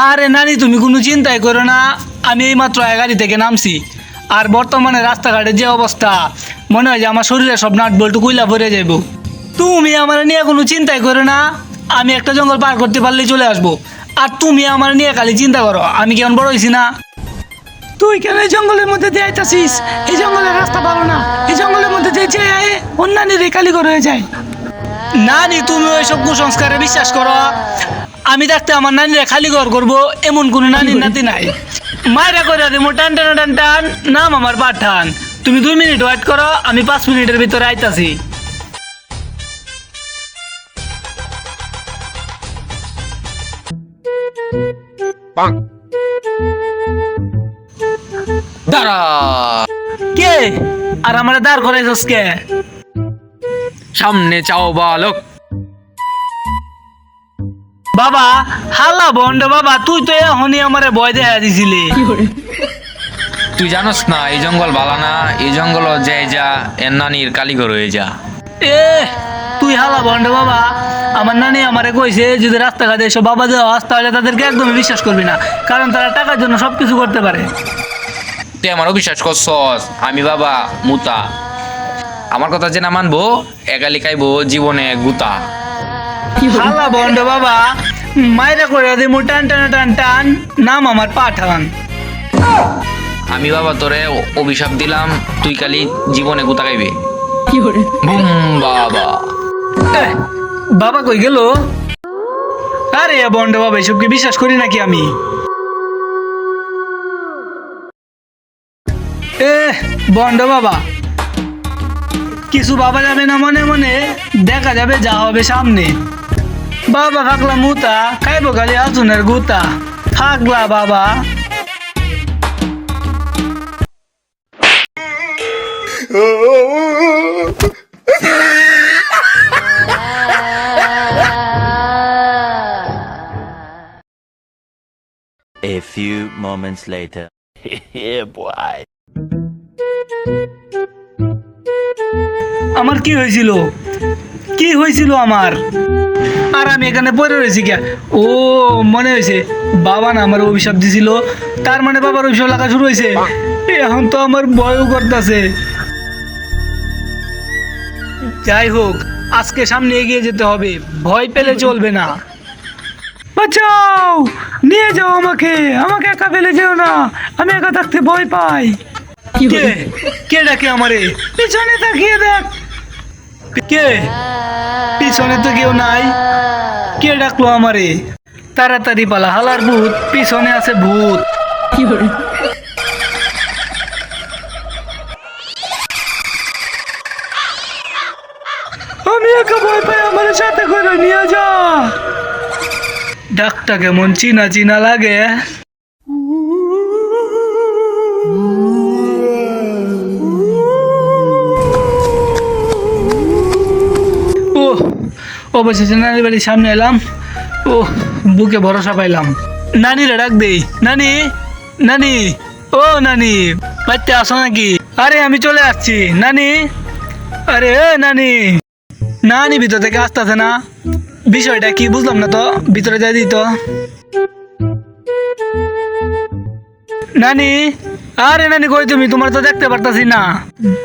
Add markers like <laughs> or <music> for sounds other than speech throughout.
আরে নানি, তুমি কোনো চিন্তাই করো না। আমি এই মাত্র গাড়ি থেকে নামছি। আর বর্তমানে রাস্তাঘাটের যে অবস্থা, মনে হয় যে আমার শরীরে সব নাট বল্টু কুইলা ভরে যাইব। তুমি আমার নিয়ে কোনো চিন্তাই করো না। আমি একটা জঙ্গল পার করতে পারলেই চলে আসব। আর তুমি আমার নিয়ে খালি চিন্তা করো, আমি কেমন বড় হয়েছি না? তুই কেন এই জঙ্গলের মধ্যে দিয়ে আইতাছিস? এই জঙ্গলের রাস্তা ভালো না। এই জঙ্গলের মধ্যে যে যে অন্যান্য রেখালি করে যায়। নানি, তুমি ওইসব কুসংস্কারে বিশ্বাস করো। আমি থাকতে আমার নানিরা খালি ঘর করব এমন কোনো নানির নাতি নাই। মায়েরা করে দেবো টান টান টান টান নাম আমার পাঠান। তুমি দুই মিনিট ওয়েট করো আমি পাঁচ মিনিটের ভিতরে আইতাছি। দাঁড়া। কে? আর আমার দাঁড় করাইছস কে? সামনে চাও বালক। বাবা হাল্লা বন্ড বাবা তুই তো এখনই আমারে ভয় দেখা দিছিলি। তুই জানোস না এই জঙ্গল বালা না এই জঙ্গল যে যা এর নানির কালীঘর হয়ে যা। এ তুই হালা বন্ড বাবা আমার নানি আমারে কইছে যদি রাস্তাঘাটে এসব বাবা দেওয়া তাহলে তাদেরকে একদমই বিশ্বাস করবি না কারণ তারা টাকার জন্য সব কিছু করতে পারে। তুই আমার অবিশ্বাস করছস আমি বাবা মুতা। আমার কথা যে না মানবো একালি খাইবো জীবনে গুতা। হালা বন্ড বাবা। মাইরা করে দিমু টান টান টান টান নাম আমার পাঠান। আমি বাবা তোরে অভিশাপ দিলাম তুই খালি জীবনে গুতা খাইবি। বুম বাবা। বাবা কই গেল? আরে বন্ড বাবা এসব কি বিশ্বাস করি নাকি আমি? এ বন্ড বাবা। কিছু বাবা যাবে না মনে মনে দেখা যাবে যা হবে সামনে। বাবা থাকলা মুতা খাইবো খালি আজুনের গুতা থাকলা বাবা A few moments later. yeah, <laughs> boy. আমার কি হয়েছিল কি হয়েছিল আমার? আর আমি এখানে পড়ে রয়েছি কে ও মনে হয়েছে বাবা না আমার অভিশাপ দিছিল। তার মানে বাবার অভিশাপ লাগা শুরু হয়েছে। এখন তো আমার ভয়ও করতেছে। যাই হোক আজকে সামনে এগিয়ে যেতে হবে। ভয় পেলে চলবে না। বাঁচাও! নিয়ে যাও আমাকে। আমাকে একা ফেলে যেও না। আমি একা থাকতে ভয় পাই। কে কে ডাকে আমারে? পিছনে তাকিয়ে দেখ। কে? পিছনে তো কেউ নাই। কে ডাকলো আমারে? তাড়াতাড়ি পালা, হালার ভূত, পিছনে আছে ভূত। আমি একা ভয় পাই, আমার সাথে করে নিয়ে যা। ডাকটা কেমন চিনা চিনা লাগে। অবশেষে নানির বাড়ির সামনে এলাম। ও বুকে ভরসা পাইলাম। নানিরে ডাক দেই। নানি নানি, ও নানি বাচ্চা আসো নাকি? আরে, আমি চলে আসছি। নানি, আরে, এ নানি। নানি ভিতর থেকে আসতেছে না। বিষয়টা কি বুঝলাম না তো, ভিতরে যাই দিত নানি, আরে নানি, কই তুমি? তোমার তো দেখতে পারতাছি না।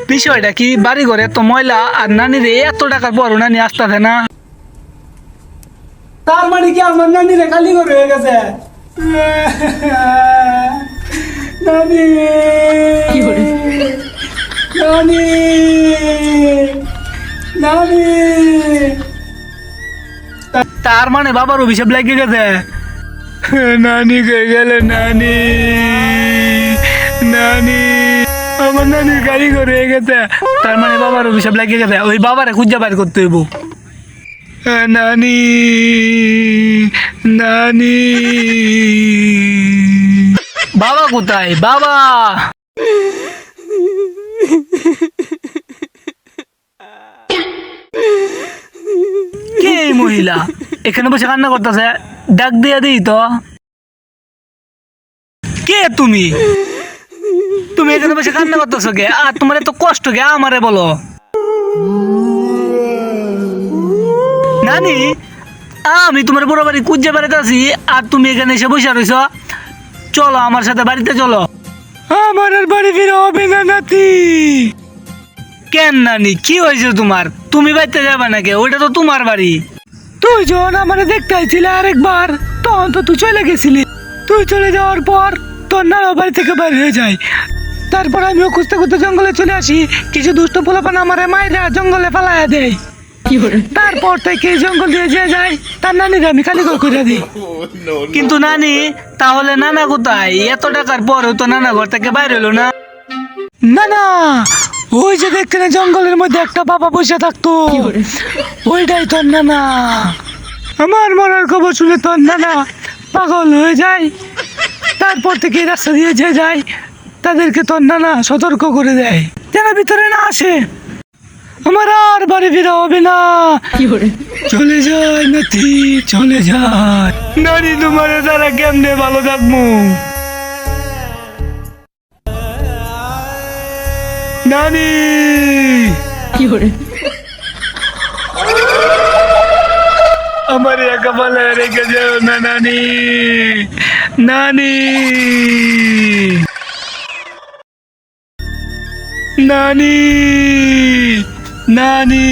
বিষয়টা কি বাড়ি ঘরে এত ময়লা, আর নানি রে এত টাকার পর নানি আসতেছে না। তার মানে কি আমার নানি রে খালি করে হয়ে গেছে? নানি। নানি। নানি। তার মানে বাবার অভিশাপ লাগিয়ে গেছে। নানি কে গেলে নানি? নানি। আমার নানি গাড়ি করে হয়ে গেছে। তার মানে বাবার অভিশাপ লাগিয়ে গেছে। ওই বাবারে খুঁজে বাইর করতে হইব। নানি নানি। বাবা কোথায়? বাবা। কে এই মহিলা? এখানে বসে কান্না করতেছে? ডাক দিয়ে দিই তো। কে তুমি? তুমি এখানে বসে কান্না করতেছো কে? আর তোমার এত কষ্ট কে? আমারে বলো। নানি আমি তোমার বড় বাড়ি কুজ্জে বাড়িতে আছি আর তুমি এখানে এসে বসে রইছ। চলো আমার সাথে বাড়িতে চলো। আমার আর বাড়ি ফিরে হবে না নাতি। কেন নানি কি হয়েছে তোমার? তুমি বাড়িতে যাবে নাকি? ওইটা তো তোমার বাড়ি। তুই যখন আমার দেখতে আইছিলে আরেকবার তখন তো তুই চলে গেছিলি। তুই চলে যাওয়ার পর তোর নানা বাড়ি থেকে বের হয়ে যায় তারপর আমিও খুঁজতে খুঁজতে জঙ্গলে চলে আসি। কিছু দুষ্ট পোলাপান আমার মায়েরা জঙ্গলে পালায়া দেয়। তারপর থেকে জঙ্গল দিয়ে যে যায় তার নানিকে আমি খালি ঘর করে দিই। কিন্তু নানি তাহলে নানা কোথায়? এত টাকার পরেও তো নানা ঘর থেকে বাইরে হলো না। না না ওই যে দেখতে না জঙ্গলের মধ্যে একটা বাবা বসে থাকতো। ওইটাই তোর নানা। আমার মরার খবর শুনে তোর নানা পাগল হয়ে যায়। তারপর থেকে রাস্তা দিয়ে যে যায় তাদেরকে তোর নানা সতর্ক করে দেয়। যেন ভিতরে না আসে। আমার আর বাড়ি ফিরা হবে না। চলে যায় নাতি চলে যায়। নানি তোমার দ্বারা কেমনে ভালো থাকব? নানি! আমার একা বলে রেখে যাও না নানি। নানি! নানি! নানি